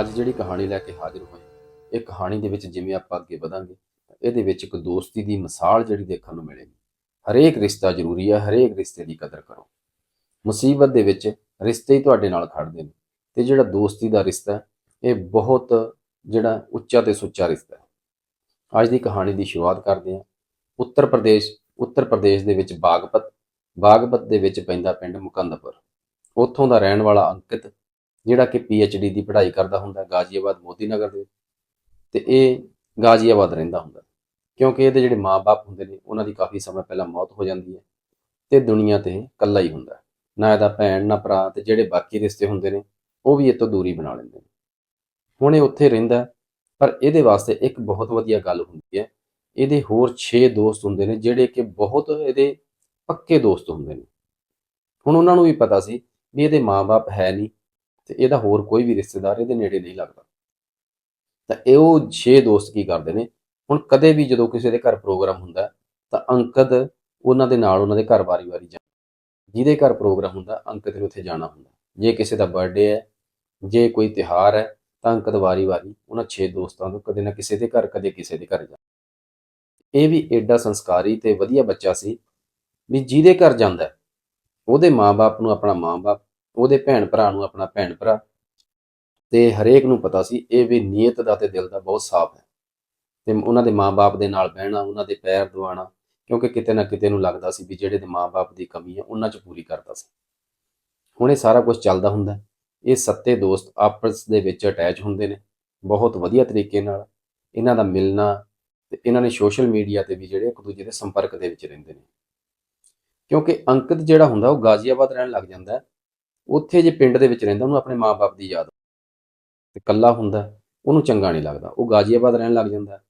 ਅੱਜ ਜਿਹੜੀ ਕਹਾਣੀ ਲੈ ਕੇ ਹਾਜ਼ਰ ਹੋਏ ਇਹ ਕਹਾਣੀ ਦੇ ਵਿੱਚ ਜਿਵੇਂ ਆਪਾਂ ਅੱਗੇ ਵਧਾਂਗੇ ਇਹਦੇ ਵਿੱਚ ਇੱਕ ਦੋਸਤੀ ਦੀ ਮਿਸਾਲ ਜਿਹੜੀ ਦੇਖਣ ਨੂੰ ਮਿਲੇਗੀ। ਹਰੇਕ ਰਿਸ਼ਤਾ ਜ਼ਰੂਰੀ ਹੈ ਹਰੇਕ ਰਿਸ਼ਤੇ ਦੀ ਕਦਰ ਕਰੋ। ਮੁਸੀਬਤ ਦੇ ਵਿੱਚ ਰਿਸ਼ਤੇ ਹੀ ਤੁਹਾਡੇ ਨਾਲ ਖੜਦੇ ਨੇ ਤੇ ਜਿਹੜਾ ਦੋਸਤੀ ਦਾ ਰਿਸ਼ਤਾ ਇਹ ਬਹੁਤ ਜਿਹੜਾ ਉੱਚਾ ਤੇ ਸੁੱਚਾ ਰਿਸ਼ਤਾ ਹੈ। ਅੱਜ ਦੀ ਕਹਾਣੀ ਦੀ ਸ਼ੁਰੂਆਤ ਕਰਦੇ ਹਾਂ। ਉੱਤਰ ਪ੍ਰਦੇਸ਼ ਉੱਤਰ ਪ੍ਰਦੇਸ਼ ਦੇ ਵਿੱਚ ਬਾਗਪਤ ਬਾਗਪਤ ਦੇ ਵਿੱਚ ਪੈਂਦਾ ਪਿੰਡ ਮੁਕੰਦਪੁਰ। ਉੱਥੋਂ ਦਾ ਰਹਿਣ ਵਾਲਾ ਅੰਕਿਤ ਜਿਹੜਾ ਕਿ ਡੀ ਦੀ ਪੜ੍ਹਾਈ ਕਰਦਾ ਹੁੰਦਾ ਗਾਜ਼ੀਆਬਾਦ ਮੋਦੀ ਨਗਰ ਦੇ ਵਿੱਚ। ਤੇ ਇਹ ਗਾਜ਼ੀਆਬਾਦ ਰਹਿੰਦਾ ਹੁੰਦਾ ਕਿਉਂਕਿ ਇਹਦੇ ਜਿਹੜੇ ਮਾਪੇ ਹੁੰਦੇ ਨੇ, ਉਹਨਾਂ ਦੀ ਕਾਫੀ ਸਮਾਂ ਪਹਿਲਾਂ ਮੌਤ ਹੋ ਜਾਂਦੀ ਹੈ ਤੇ ਦੁਨੀਆ ਤੇ ਇਕੱਲਾ ਹੀ ਹੁੰਦਾ ਨਾ ਇਹਦਾ ਭੈਣ, ਨਾ ਭਰਾ ਤੇ ਜਿਹੜੇ ਬਾਕੀ ਰਿਸ਼ਤੇ ਹੁੰਦੇ ਨੇ, ਉਹ ਵੀ ਇਹ ਤੋਂ ਦੂਰੀ ਬਣਾ ਲੈਂਦੇ ਨੇ। ਹੁਣ ਇਹ ਉੱਥੇ ਰਹਿੰਦਾ ਪਰ ਇਹਦੇ ਵਾਸਤੇ ਇੱਕ ਬਹੁਤ ਵਧੀਆ ਗੱਲ ਹੁੰਦੀ ਹੈ, ਇਹਦੇ ਹੋਰ 6 ਦੋਸਤ ਹੁੰਦੇ ਨੇ, ਜਿਹੜੇ ਕਿ ਬਹੁਤ ਇਹਦੇ ਪੱਕੇ ਦੋਸਤ ਹੁੰਦੇ ਨੇ। ਹੁਣ ਉਹਨਾਂ ਨੂੰ ਵੀ ਪਤਾ ਸੀ ਵੀ ਇਹਦੇ ਮਾਪੇ ਹੈ ਨਹੀਂ ਤੇ ਇਹਦਾ ਹੋਰ ਕੋਈ ਵੀ ਰਿਸ਼ਤੇਦਾਰ ਇਹਦੇ ਨੇੜੇ ਨਹੀਂ ਲੱਗਦਾ। ਤਾਂ ਇਹ ਉਹ 6 ਦੋਸਤ ਕੀ ਕਰਦੇ ਨੇ? ਹੁਣ ਕਦੇ ਵੀ ਜਦੋਂ ਕਿਸੇ ਦੇ ਘਰ ਪ੍ਰੋਗਰਾਮ ਹੁੰਦਾ ਤਾਂ ਅੰਕਦ ਉਹਨਾਂ ਦੇ ਨਾਲ ਉਹਨਾਂ ਦੇ ਘਰ ਵਾਰੀ-ਵਾਰੀ ਜਾਂਦਾ ਜਿਹਦੇ ਘਰ ਪ੍ਰੋਗਰਾਮ ਹੁੰਦਾ ਅੰਕਦ ਨੇ ਉੱਥੇ ਜਾਣਾ ਹੁੰਦਾ। ਜੇ ਕਿਸੇ ਦਾ ਬਰਥਡੇ ਹੈ ਜੇ ਕੋਈ ਤਿਹਾਰ ਹੈ ਤਾਂ ਅੰਕਦ ਵਾਰੀ-ਵਾਰੀ ਉਹਨਾਂ 6 ਦੋਸਤਾਂ ਤੋਂ ਕਦੇ ਨਾ ਕਿਸੇ ਦੇ ਘਰ ਕਦੇ ਕਿਸੇ ਦੇ ਘਰ ਜਾਂਦਾ ਇਹ ਵੀ ਐਡਾ ਸੰਸਕਾਰੀ ਤੇ ਵਧੀਆ ਬੱਚਾ ਸੀ ਵੀ ਜਿਹਦੇ ਘਰ ਜਾਂਦਾ ਹੈ, ਉਹਦੇ ਮਾਪੇ ਨੂੰ ਆਪਣਾ ਮਾਪੇ ਉਹਦੇ ਭੈਣ ਭਰਾ ਨੂੰ, ਆਪਣਾ ਭੈਣ ਭਰਾ। ਤੇ ਹਰੇਕ ਨੂੰ ਪਤਾ ਸੀ, ਇਹ ਵੀ ਨੀਅਤ ਦਾ ਤੇ ਦਿਲ ਦਾ ਬਹੁਤ ਸਾਫ਼ ਹੈ। ਤੇ ਉਹਨਾਂ ਦੇ ਮਾਪੇ ਦੇ ਨਾਲ ਬਹਿਣਾ, ਉਹਨਾਂ ਦੇ ਪੈਰ ਦਵਾਣਾ ਕਿਉਂਕਿ ਕਿਤੇ ਨਾ ਕਿਤੇ ਨੂੰ ਲੱਗਦਾ ਸੀ ਵੀ ਜਿਹੜੇ ਦੇ ਮਾਪੇ ਦੀ ਕਮੀ ਹੈ ਉਹਨਾਂ 'ਚ ਪੂਰੀ ਕਰਦਾ ਸੀ। ਹੁਣ ਇਹ ਸਾਰਾ ਕੁਝ ਚੱਲਦਾ ਹੁੰਦਾ ਇਹ ਸੱਤੇ ਦੋਸਤ ਆਪਸ ਦੇ ਵਿੱਚ ਅਟੈਚ ਹੁੰਦੇ ਨੇ, ਬਹੁਤ ਵਧੀਆ ਤਰੀਕੇ ਨਾਲ। ਇਹਨਾਂ ਦਾ ਮਿਲਣਾ ਤੇ ਇਹਨਾਂ ਨੇ ਸੋਸ਼ਲ ਮੀਡੀਆ ਤੇ ਵੀ ਜਿਹੜੇ ਇੱਕ ਦੂਜੇ ਦੇ ਸੰਪਰਕ ਦੇ ਵਿੱਚ ਰਹਿੰਦੇ ਨੇ। ਕਿਉਂਕਿ ਅੰਕਿਤ ਜਿਹੜਾ ਹੁੰਦਾ, ਉਹ ਗਾਜ਼ੀਆਬਾਦ ਰਹਿਣ ਲੱਗ ਜਾਂਦਾ ਉੱਥੇ ਜੇ ਪਿੰਡ ਦੇ ਵਿੱਚ ਰਹਿੰਦਾ, ਉਹਨੂੰ ਆਪਣੇ ਮਾਪੇ ਦੀ ਯਾਦ ਤੇ ਕੱਲਾ ਹੁੰਦਾ, ਉਹਨੂੰ ਚੰਗਾ ਨਹੀਂ ਲੱਗਦਾ। ਉਹ ਗਾਜ਼ੀਆਬਾਦ ਰਹਿਣ ਲੱਗ ਜਾਂਦਾ। ਹੈ।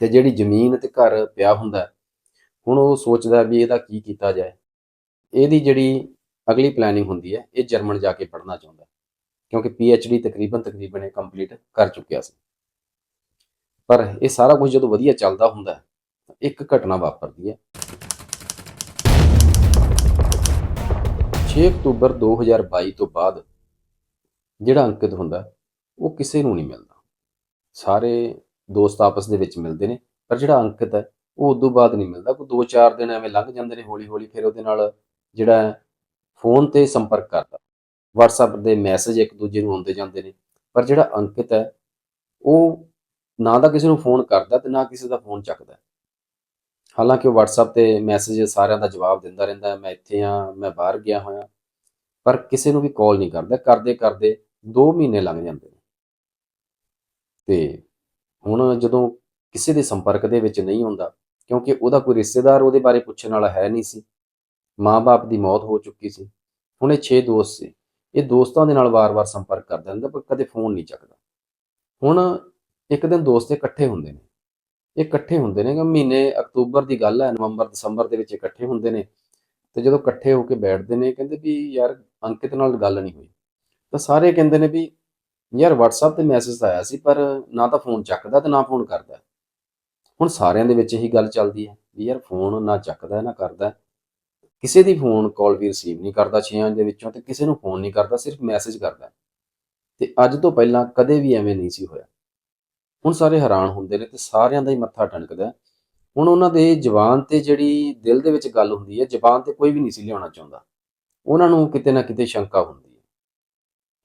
ਤੇ ਜਿਹੜੀ ਜ਼ਮੀਨ ਤੇ ਘਰ ਪਿਆ ਹੁੰਦਾ, ਹੁਣ ਉਹ ਸੋਚਦਾ ਵੀ ਇਹਦਾ ਕੀ ਕੀਤਾ ਜਾਏ। ਇਹਦੀ ਜਿਹੜੀ ਅਗਲੀ ਪਲੈਨਿੰਗ ਹੁੰਦੀ ਹੈ, ਇਹ ਜਰਮਨ ਜਾ ਕੇ ਪੜ੍ਹਨਾ ਚਾਹੁੰਦਾ, ਕਿਉਂਕਿ ਪੀ ਕਿਉਂਕਿ ਡੀ ਤਕਰੀਬਨ ਤਕਰੀਬਨ ਇਹ ਕੰਪਲੀਟ ਕਰ ਚੁੱਕਿਆ ਸੀ। ਪਰ ਇਹ ਸਾਰਾ ਕੁਝ ਜਦੋਂ ਵਧੀਆ ਚੱਲਦਾ ਹੁੰਦਾ, ਇੱਕ ਘਟਨਾ ਵਾਪਰਦੀ ਹੈ। 6 ਅਕਤੂਬਰ 2022 ਤੋਂ ਬਾਅਦ ਜਿਹੜਾ ਅੰਕਿਤ ਹੁੰਦਾ, ਉਹ ਕਿਸੇ ਨੂੰ ਨਹੀਂ ਮਿਲਦਾ। ਸਾਰੇ ਦੋਸਤ ਆਪਸ ਦੇ ਵਿੱਚ ਮਿਲਦੇ ਨੇ, ਪਰ ਜਿਹੜਾ ਅੰਕਿਤ ਹੈ, ਉਹ ਉਦੋਂ ਬਾਅਦ ਨਹੀਂ ਮਿਲਦਾ। ਕੋਈ 2-4 ਦਿਨ ਐਵੇਂ ਲੰਘ ਜਾਂਦੇ ਨੇ ਹੌਲੀ-ਹੌਲੀ, ਫਿਰ ਉਹਦੇ ਨਾਲ ਜਿਹੜਾ ਫੋਨ ਤੇ ਸੰਪਰਕ ਕਰਦਾ। WhatsApp ਦੇ ਮੈਸੇਜ ਇੱਕ ਦੂਜੇ ਨੂੰ ਆਉਂਦੇ ਜਾਂਦੇ ਨੇ, ਪਰ ਜਿਹੜਾ ਅੰਕਿਤ ਹੈ, ਉਹ ਨਾ ਤਾਂ ਕਿਸੇ ਨੂੰ ਫੋਨ ਕਰਦਾ ਤੇ ਨਾ ਕਿਸੇ ਦਾ ਫੋਨ ਚੱਕਦਾ। ਹਾਲਾਂਕਿ ਉਹ WhatsApp ਤੇ ਮੈਸੇਜ ਸਾਰਿਆਂ ਦਾ ਜਵਾਬ ਦਿੰਦਾ ਰਹਿੰਦਾ ਮੈਂ ਇੱਥੇ ਆ ਮੈਂ ਬਾਹਰ ਗਿਆ ਹੋਇਆ। ਪਰ ਕਿਸੇ ਨੂੰ ਵੀ ਕਾਲ ਨਹੀਂ ਕਰਦਾ, ਕਰਦੇ ਕਰਦੇ 2 ਮਹੀਨੇ ਲੰਘ ਜਾਂਦੇ ਨੇ। ਤੇ ਹੁਣ ਜਦੋਂ ਕਿਸੇ ਦੇ ਸੰਪਰਕ ਦੇ ਵਿੱਚ ਨਹੀਂ ਹੁੰਦਾ, ਕਿਉਂਕਿ ਉਹਦਾ ਕੋਈ ਰਿਸ਼ਤੇਦਾਰ ਉਹਦੇ ਬਾਰੇ ਪੁੱਛਣ ਵਾਲਾ ਹੈ ਨਹੀਂ ਸੀ, ਮਾਂ-ਬਾਪ ਦੀ ਮੌਤ ਹੋ ਚੁੱਕੀ ਸੀ, ਹੁਣ ਇਹ 6 ਦੋਸਤ ਸੀ। ਇਹ ਦੋਸਤਾਂ ਦੇ ਨਾਲ ਵਾਰ-ਵਾਰ ਸੰਪਰਕ ਕਰਦਾ ਰਹਿੰਦਾ, ਪਰ ਕਦੇ ਫੋਨ ਨਹੀਂ ਚੱਕਦਾ। ਹੁਣ ਇੱਕ ਦਿਨ ਦੋਸਤ ਇਕੱਠੇ ਹੁੰਦੇ ਨੇ। ਇਹ ਇਕੱਠੇ ਹੁੰਦੇ ਨੇ ਕਿ ਮਹੀਨੇ ਅਕਤੂਬਰ ਦੀ ਗੱਲ ਹੈ, ਨਵੰਬਰ, ਦਸੰਬਰ ਦੇ ਵਿੱਚ ਇਕੱਠੇ ਹੁੰਦੇ ਨੇ। ਤੇ ਜਦੋਂ ਇਕੱਠੇ ਹੋ ਕੇ ਬੈਠਦੇ ਨੇ, ਕਹਿੰਦੇ ਵੀ ਯਾਰ ਅੰਕਿਤ ਨਾਲ ਗੱਲ ਨਹੀਂ ਹੋਈ। ਤਾਂ ਸਾਰੇ ਕਹਿੰਦੇ ਨੇ ਵੀ ਯਾਰ WhatsApp ਤੇ ਮੈਸੇਜ ਆਇਆ ਸੀ, ਪਰ ਨਾ ਤਾਂ ਫੋਨ ਚੱਕਦਾ ਤੇ ਨਾ ਫੋਨ ਕਰਦਾ। ਹੁਣ ਸਾਰਿਆਂ ਦੇ ਵਿੱਚ ਇਹੀ ਗੱਲ ਚੱਲਦੀ ਹੈ ਵੀ ਯਾਰ ਫੋਨ ਨਾ ਚੱਕਦਾ, ਨਾ ਕਰਦਾ। ਕਿਸੇ ਦੀ ਫੋਨ ਕਾਲ ਵੀ ਰਿਸੀਵ ਨਹੀਂ ਕਰਦਾ ਛੇਆਂ ਦੇ ਵਿੱਚੋਂ ਤੇ ਕਿਸੇ ਨੂੰ ਫੋਨ ਨਹੀਂ ਕਰਦਾ, ਸਿਰਫ ਮੈਸੇਜ ਕਰਦਾ। ਤੇ ਅੱਜ ਤੋਂ ਪਹਿਲਾਂ ਕਦੇ ਵੀ ਐਵੇਂ ਨਹੀਂ ਸੀ ਹੋਇਆ। ਹੁਣ ਸਾਰੇ ਹੈਰਾਨ ਹੁੰਦੇ ਨੇ ਤੇ ਸਾਰਿਆਂ ਦਾ ਹੀ ਮੱਥਾ ਟਣਕਦਾ ਹੁਣ ਉਹਨਾਂ ਦੇ ਜ਼ਬਾਨ ਤੇ ਜਿਹੜੀ ਦਿਲ ਦੇ ਵਿੱਚ ਗੱਲ ਹੁੰਦੀ ਹੈ, ਜ਼ਬਾਨ ਤੇ ਕੋਈ ਵੀ ਨਹੀਂ ਸੀ ਲਿਆਉਣਾ ਚਾਹੁੰਦਾ। ਉਹਨਾਂ ਨੂੰ ਕਿਤੇ ਨਾ ਕਿਤੇ ਸ਼ੰਕਾ ਹੁੰਦੀ ਹੈ।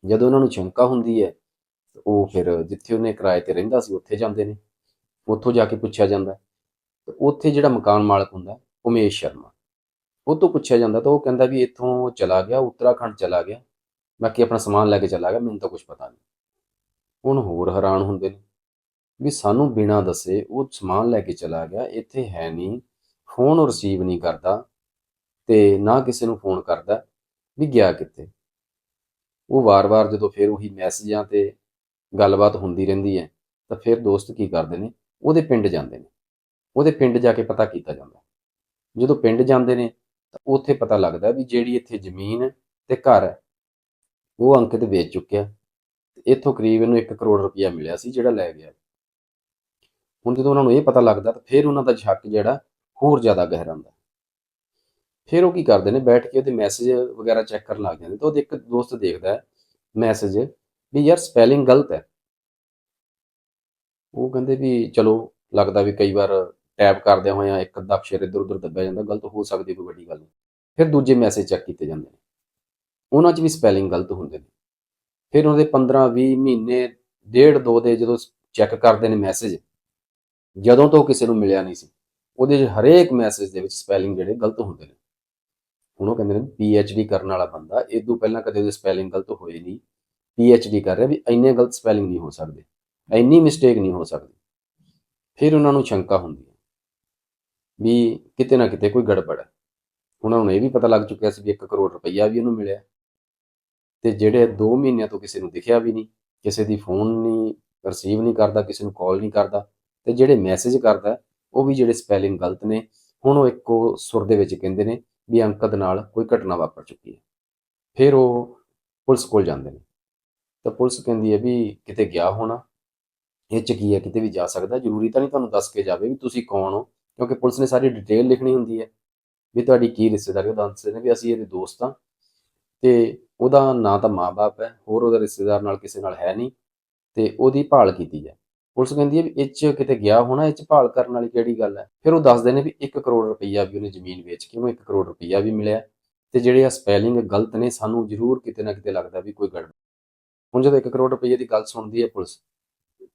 ਜਦੋਂ ਉਹਨਾਂ ਨੂੰ ਸ਼ੰਕਾ ਹੁੰਦੀ ਹੈ, ਉਹ ਫਿਰ ਜਿੱਥੇ ਉਹਨੇ ਕਿਰਾਏ ਤੇ ਰਹਿੰਦਾ ਸੀ, ਉੱਥੇ ਜਾਂਦੇ ਨੇ। ਉੱਥੋਂ ਜਾ ਕੇ ਪੁੱਛਿਆ ਜਾਂਦਾ ਹੈ। ਤੇ ਉੱਥੇ ਜਿਹੜਾ ਮਕਾਨ ਮਾਲਕ ਹੁੰਦਾ ਉਮੇਸ਼ ਸ਼ਰਮਾ। ਉਹ ਤੋਂ ਪੁੱਛਿਆ ਜਾਂਦਾ ਤਾਂ ਉਹ ਕਹਿੰਦਾ ਵੀ ਇੱਥੋਂ ਚਲਾ ਗਿਆ, ਉੱਤਰਾਖੰਡ ਚਲਾ ਗਿਆ। ਬਾਕੀ ਆਪਣਾ ਸਮਾਨ ਲੈ ਕੇ ਚਲਾ ਗਿਆ, ਮੈਨੂੰ ਤਾਂ ਕੁਝ ਪਤਾ ਨਹੀਂ। ਹੁਣ ਹੋਰ ਹੈਰਾਨ ਹੁੰਦੇ ਨੇ। ਵੀ ਸਾਨੂੰ ਬਿਨਾਂ ਦੱਸੇ ਉਹ ਸਮਾਨ ਲੈ ਕੇ ਚਲਾ ਗਿਆ, ਇੱਥੇ ਹੈ ਨਹੀਂ ਫੋਨ ਰਿਸੀਵ ਨਹੀਂ ਕਰਦਾ ਤੇ ਨਾ ਕਿਸੇ ਨੂੰ ਫੋਨ ਕਰਦਾ ਵੀ ਗਿਆ ਕਿੱਥੇ। ਉਹ ਵਾਰ-ਵਾਰ ਜਦੋਂ ਫਿਰ ਉਹੀ ਮੈਸੇਜਾਂ ਤੇ ਗੱਲਬਾਤ ਹੁੰਦੀ ਰਹਿੰਦੀ ਹੈ, ਤਾਂ ਫਿਰ ਦੋਸਤ ਕੀ ਕਰਦੇ ਨੇ? ਉਹਦੇ ਪਿੰਡ ਜਾਂਦੇ ਨੇ। ਉਹਦੇ ਪਿੰਡ ਜਾ ਕੇ ਪਤਾ ਕੀਤਾ ਜਾਂਦਾ। ਜਦੋਂ ਪਿੰਡ ਜਾਂਦੇ ਨੇ, ਤਾਂ ਉੱਥੇ ਪਤਾ ਲੱਗਦਾ ਵੀ ਜਿਹੜੀ ਇੱਥੇ ਜ਼ਮੀਨ ਤੇ ਘਰ ਹੈ, ਉਹ ਅੰਕਿਤ ਵੇਚ ਚੁੱਕਿਆ। ਤੇ ਇੱਥੋਂ ਕਰੀਬ ਇਹਨੂੰ 1 ਕਰੋੜ ਰੁਪਇਆ ਮਿਲਿਆ ਸੀ ਜਿਹੜਾ ਲੈ ਗਿਆ। ਹੁਣ ਜਦੋਂ ਉਹਨਾਂ ਨੂੰ ਇਹ ਪਤਾ ਲੱਗਦਾ ਤਾਂ ਫਿਰ ਉਹਨਾਂ ਦਾ ਸ਼ੱਕ ਜਿਹੜਾ ਹੋਰ ਜ਼ਿਆਦਾ ਗਹਿਰਾਉਂਦਾ ਫਿਰ ਉਹ ਕੀ ਕਰਦੇ ਨੇ, ਬੈਠ ਕੇ ਉਹਦੇ ਮੈਸੇਜ ਵਗੈਰਾ ਚੈੱਕ ਕਰਨ ਲੱਗ ਜਾਂਦੇ ਤਾਂ ਉਹਦੇ ਇੱਕ ਦੋਸਤ ਦੇਖਦਾ ਹੈ ਮੈਸੇਜ ਵੀ ਯਾਰ ਸਪੈਲਿੰਗ ਗਲਤ ਹੈ। ਉਹ ਕਹਿੰਦੇ ਵੀ ਚਲੋ ਲੱਗਦਾ ਵੀ ਕਈ ਵਾਰ ਟੈਪ ਕਰਦਿਆਂ ਹੋਇਆ ਇੱਕ ਅੱਧਾ ਅਕਸ਼ਰ ਇੱਧਰ ਉੱਧਰ ਦੱਬਿਆ ਜਾਂਦਾ, ਗਲਤ ਹੋ ਸਕਦੀ ਕੋਈ ਵੱਡੀ ਗੱਲ ਨਹੀਂ। ਫਿਰ ਦੂਜੇ ਮੈਸੇਜ ਚੈੱਕ ਕੀਤੇ ਜਾਂਦੇ ਨੇ। ਉਹਨਾਂ 'ਚ ਵੀ ਸਪੈਲਿੰਗ ਗਲਤ ਹੁੰਦੇ ਨੇ। ਫਿਰ ਉਹਦੇ 15 20 ਮਹੀਨੇ, ਡੇਢ ਦੋ ਦੇ ਜਦੋਂ ਚੈੱਕ ਕਰਦੇ ਨੇ ਮੈਸੇਜ ਜਦੋਂ ਤੋਂ ਕਿਸੇ ਨੂੰ ਮਿਲਿਆ ਨਹੀਂ ਸੀ, ਉਹਦੇ 'ਚ ਹਰੇਕ ਮੈਸੇਜ ਦੇ ਵਿੱਚ ਸਪੈਲਿੰਗ ਜਿਹੜੇ ਗਲਤ ਹੁੰਦੇ ਨੇ। ਹੁਣ ਉਹ ਕਹਿੰਦੇ ਨੇ ਪੀ ਐਚ ਡੀ ਕਰਨ ਵਾਲਾ ਬੰਦਾ, ਇਹ ਤੋਂ ਪਹਿਲਾਂ ਕਦੇ ਉਹਦੇ ਸਪੈਲਿੰਗ ਗਲਤ ਹੋਈ ਨਹੀਂ। ਪੀ ਐਚ ਡੀ ਕਰ ਰਿਹਾ ਵੀ ਇੰਨੇ ਗਲਤ ਸਪੈਲਿੰਗ ਨਹੀਂ ਹੋ ਸਕਦੇ, ਇੰਨੀ ਮਿਸਟੇਕ ਨਹੀਂ ਹੋ ਸਕਦੀ। ਫਿਰ ਉਹਨਾਂ ਨੂੰ ਸ਼ੰਕਾ ਹੁੰਦੀ ਹੈ ਵੀ ਕਿਤੇ ਨਾ ਕਿਤੇ ਕੋਈ ਗੜਬੜ ਹੈ। ਉਹਨਾਂ ਨੂੰ ਇਹ ਵੀ ਪਤਾ ਲੱਗ ਚੁੱਕਿਆ ਸੀ ਵੀ 1 ਕਰੋੜ ਰੁਪਈਆ ਵੀ ਉਹਨੂੰ ਮਿਲਿਆ। ਤੇ ਜਿਹੜੇ 2 ਮਹੀਨਿਆਂ ਤੋਂ ਕਿਸੇ ਨੂੰ ਦਿਖਿਆ ਵੀ ਨਹੀਂ, ਕਿਸੇ ਦੀ ਫੋਨ ਨਹੀਂ ਰਿਸੀਵ ਨਹੀਂ ਕਰਦਾ, ਕਿਸੇ ਨੂੰ ਕਾਲ ਨਹੀਂ ਕਰਦਾ ਤੇ ਜਿਹੜੇ ਮੈਸੇਜ ਕਰਦਾ, ਉਹ ਵੀ ਜਿਹੜੇ ਸਪੈਲਿੰਗ ਗਲਤ ਨੇ, ਹੁਣ ਉਹ ਇੱਕੋ ਸੁਰ ਦੇ ਵਿੱਚ ਕਹਿੰਦੇ ਨੇ ਵੀ ਅੰਕਦ ਨਾਲ ਕੋਈ ਘਟਨਾ ਵਾਪਰ ਚੁੱਕੀ ਹੈ। ਫਿਰ ਉਹ ਪੁਲਿਸ ਕੋਲ ਜਾਂਦੇ ਨੇ। ਤਾਂ ਪੁਲਿਸ ਕਹਿੰਦੀ ਹੈ ਵੀ ਕਿਤੇ ਗਿਆ ਹੋਣਾ, ਇਹ ਚ ਕੀ ਹੈ, ਕਿਤੇ ਵੀ ਜਾ ਸਕਦਾ, ਜ਼ਰੂਰੀ ਤਾਂ ਨਹੀਂ ਤੁਹਾਨੂੰ ਦੱਸ ਕੇ ਜਾਵੇ ਵੀ ਤੁਸੀਂ ਕੌਣ ਹੋ, ਕਿਉਂਕਿ ਪੁਲਿਸ ਨੇ ਸਾਰੀ ਡਿਟੇਲ ਲਿਖਣੀ ਹੁੰਦੀ ਹੈ। ਵੀ ਤੁਹਾਡੀ ਕੀ ਰਿਸ਼ਤੇਦਾਰੀ, ਉਹ ਦੱਸਦੇ ਨੇ ਵੀ ਅਸੀਂ ਇਹਦੇ ਦੋਸਤ ਹਾਂ। ਤੇ ਉਹਦਾ ਨਾਂ ਤਾਂ ਮਾਂ-ਬਾਪ ਹੈ, ਹੋਰ ਉਹਦਾ ਰਿਸ਼ਤੇਦਾਰ ਨਾਲ ਕਿਸੇ ਨਾਲ ਹੈ ਨਹੀਂ। ਤੇ ਉਹਦੀ ਭਾਲ ਕੀਤੀ ਜਾਏ। ਪੁਲਿਸ ਕਹਿੰਦੀ ਹੈ ਵੀ ਇਹ 'ਚ ਕਿਤੇ ਗਿਆ ਹੋਣਾ, ਇਹ 'ਚ ਭਾਲ ਕਰਨ ਵਾਲੀ ਕਿਹੜੀ ਗੱਲ ਹੈ? ਫਿਰ ਉਹ ਦੱਸਦੇ ਨੇ ਵੀ 1 ਕਰੋੜ ਰੁਪਈਆ ਵੀ ਉਹਨੇ ਜ਼ਮੀਨ ਵੇਚ ਕੇ ਉਹਨੂੰ 1 ਕਰੋੜ ਰੁਪਈਆ ਵੀ ਮਿਲਿਆ ਤੇ ਜਿਹੜੇ ਆ ਸਪੈਲਿੰਗ ਗਲਤ ਨੇ, ਸਾਨੂੰ ਜ਼ਰੂਰ ਕਿਤੇ ਨਾ ਕਿਤੇ ਲੱਗਦਾ ਵੀ ਕੋਈ ਗੜਬੜ। ਹੁਣ ਜਦੋਂ 1 ਕਰੋੜ ਰੁਪਈਏ ਦੀ ਗੱਲ ਸੁਣਦੀ ਹੈ ਪੁਲਿਸ,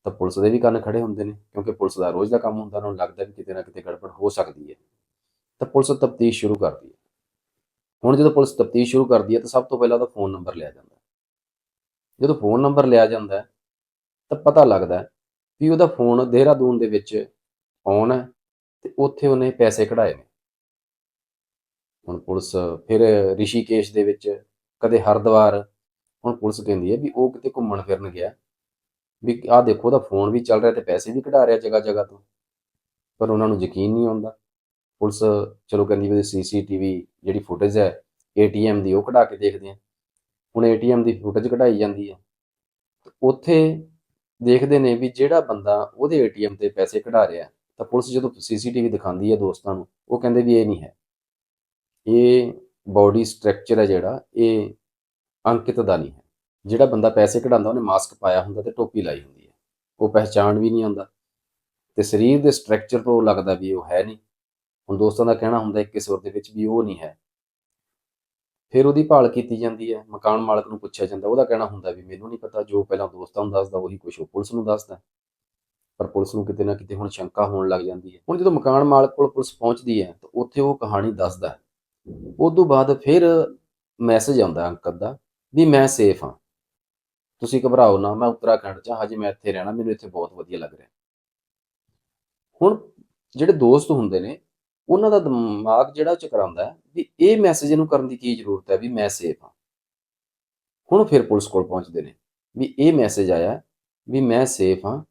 ਤਾਂ ਪੁਲਿਸ ਦੇ ਵੀ ਕੰਨ ਖੜੇ ਹੁੰਦੇ ਨੇ, ਕਿਉਂਕਿ ਪੁਲਿਸ ਦਾ ਰੋਜ਼ ਦਾ ਕੰਮ ਹੁੰਦਾ ਉਹਨਾਂ ਨੂੰ ਲੱਗਦਾ ਵੀ ਕਿਤੇ ਨਾ ਕਿਤੇ ਗੜਬੜ ਹੋ ਸਕਦੀ ਹੈ। ਤਾਂ ਪੁਲਿਸ ਤਫਤੀਸ਼ ਸ਼ੁਰੂ ਕਰਦੀ ਹੈ। ਹੁਣ ਜਦੋਂ ਪੁਲਿਸ ਤਫਤੀਸ਼ ਸ਼ੁਰੂ ਕਰਦੀ ਹੈ, ਤਾਂ ਸਭ ਤੋਂ ਪਹਿਲਾਂ ਉਹਦਾ ਫੋਨ ਨੰਬਰ ਲਿਆ ਜਾਂਦਾ ਜਦੋਂ ਫੋਨ ਨੰਬਰ ਲਿਆ ਜਾਂਦਾ ਤਾਂ ਪਤਾ ਲੱਗਦਾ ਵੀ ਉਹਦਾ ਫੋਨ ਦੇਹਰਾਦੂਨ ਦੇ ਵਿੱਚ ਔਨ ਹੈ ਤੇ ਉੱਥੇ ਉਹਨੇ ਪੈਸੇ ਕਢਾਏ ਨੇ। ਹੁਣ ਪੁਲਿਸ ਫਿਰ ਰਿਸ਼ੀਕੇਸ਼ ਦੇ ਵਿੱਚ ਕਦੇ ਹਰਿਦੁਆਰ ਹੁਣ ਪੁਲਿਸ ਕਹਿੰਦੀ ਹੈ ਵੀ ਉਹ ਕਿਤੇ ਘੁੰਮਣ ਫਿਰਨ ਗਿਆ। ਵੀ ਆਹ ਦੇਖੋ ਉਹਦਾ ਫੋਨ ਵੀ ਚੱਲ ਰਿਹਾ ਤੇ ਪੈਸੇ ਵੀ ਕਢਾ ਰਿਹਾ ਜਗ੍ਹਾ ਜਗ੍ਹਾ ਤੋਂ। ਪਰ ਉਹਨਾਂ ਨੂੰ ਯਕੀਨ ਨਹੀਂ ਆਉਂਦਾ। ਪੁਲਿਸ ਚਲੋ ਕਹਿੰਦੀ ਵੀ ਸੀਸੀਟੀਵੀ ਜਿਹੜੀ ਫੁਟੇਜ ਹੈ, ਏਟੀਐਮ ਦੀ ਉਹ ਕਢਾ ਕੇ ਦੇਖਦੇ ਆ। ਹੁਣ ਏਟੀਐਮ ਦੀ ਫੁਟੇਜ ਕਢਾਈ ਜਾਂਦੀ ਹੈ। ਉੱਥੇ ਦੇਖਦੇ ਨੇ ਵੀ ਜਿਹੜਾ ਬੰਦਾ ਉਹਦੇ ਏਟੀਐਮ ਤੇ ਪੈਸੇ ਕਢਾ ਰਿਹਾ, ਤਾਂ ਪੁਲਿਸ ਜਦੋਂ ਸੀਸੀਟੀਵੀ ਦਿਖਾਉਂਦੀ ਹੈ ਦੋਸਤਾਂ ਨੂੰ, ਉਹ ਕਹਿੰਦੇ ਵੀ ਇਹ ਨਹੀਂ ਹੈ। ਇਹ ਬਾਡੀ ਸਟਰਕਚਰ ਹੈ ਜਿਹੜਾ, ਇਹ ਅੰਕਿਤ ਦਾ ਨਹੀਂ ਹੈ। ਜਿਹੜਾ ਬੰਦਾ ਪੈਸੇ ਕਢਾਉਂਦਾ, ਉਹਨੇ ਮਾਸਕ ਪਾਇਆ ਹੁੰਦਾ ਤੇ ਟੋਪੀ ਲਾਈ ਹੁੰਦੀ ਹੈ। ਉਹ ਪਹਿਚਾਣ ਵੀ ਨਹੀਂ ਆਉਂਦਾ। ਤੇ ਸਰੀਰ ਦੇ ਸਟਰਕਚਰ ਤੋਂ ਲੱਗਦਾ ਵੀ ਉਹ ਹੈ ਨਹੀਂ। ਹੁਣ ਦੋਸਤਾਂ ਦਾ ਕਹਿਣਾ ਹੁੰਦਾ ਇੱਕ ਸੁਰ ਦੇ ਵਿੱਚ ਵੀ ਉਹ ਨਹੀਂ ਹੈ। ਫਿਰ ਉਹਦੀ ਭਾਲ ਕੀਤੀ ਜਾਂਦੀ ਹੈ ਮਕਾਨ ਮਾਲਕ ਨੂੰ ਪੁੱਛਿਆ ਜਾਂਦਾ ਉਹਦਾ ਕਹਿਣਾ ਹੁੰਦਾ ਵੀ ਮੈਨੂੰ ਨਹੀਂ ਪਤਾ ਜੋ ਪਹਿਲਾਂ ਦੋਸਤਾਂ ਨੂੰ ਦੱਸਦਾ ਉਹੀ ਕੁਝ ਉਹ ਪੁਲਿਸ ਨੂੰ ਦੱਸਦਾ। ਪਰ ਪੁਲਿਸ ਨੂੰ ਕਿਤੇ ਨਾ ਕਿਤੇ ਹੁਣ ਸ਼ੰਕਾ ਹੋਣ ਲੱਗ ਜਾਂਦੀ ਹੈ। ਹੁਣ ਜਦੋਂ ਮਕਾਨ ਮਾਲਕ ਕੋਲ ਪੁਲਿਸ ਪਹੁੰਚਦੀ ਹੈ ਤਾਂ ਉੱਥੇ ਉਹ ਕਹਾਣੀ ਦੱਸਦਾ ਹੈ। ਉਸ ਤੋਂ ਬਾਅਦ ਫਿਰ ਮੈਸੇਜ ਆਉਂਦਾ ਅੰਕਲ ਦਾ ਵੀ ਮੈਂ ਸੇਫ ਹਾਂ। ਤੁਸੀਂ ਘਬਰਾਓ ਨਾ ਮੈਂ ਉੱਤਰਾਖੰਡ 'ਚ ਹਾਂ, ਹਜੇ ਮੈਂ ਇੱਥੇ ਰਹਿਣਾ ਮੈਨੂੰ ਇੱਥੇ ਬਹੁਤ ਵਧੀਆ ਲੱਗ ਰਿਹਾ। ਹੁਣ ਜਿਹੜੇ ਦੋਸਤ ਹੁੰਦੇ ਨੇ ਉਹਨਾਂ ਦਾ ਦਿਮਾਗ ਜਿਹੜਾ ਚਕਰਾਉਂਦਾ ਹੈ ਵੀ ਇਹ ਮੈਸੇਜ ਨੂੰ ਕਰਨ ਦੀ ਕੀ ਜ਼ਰੂਰਤ ਹੈ ਵੀ ਮੈਂ ਸੇਫ ਹਾਂ। ਹੁਣ ਫਿਰ ਪੁਲਿਸ ਕੋਲ ਪਹੁੰਚਦੇ ਨੇ ਵੀ ਇਹ ਮੈਸੇਜ ਆਇਆ ਵੀ ਮੈਂ ਸੇਫ ਹਾਂ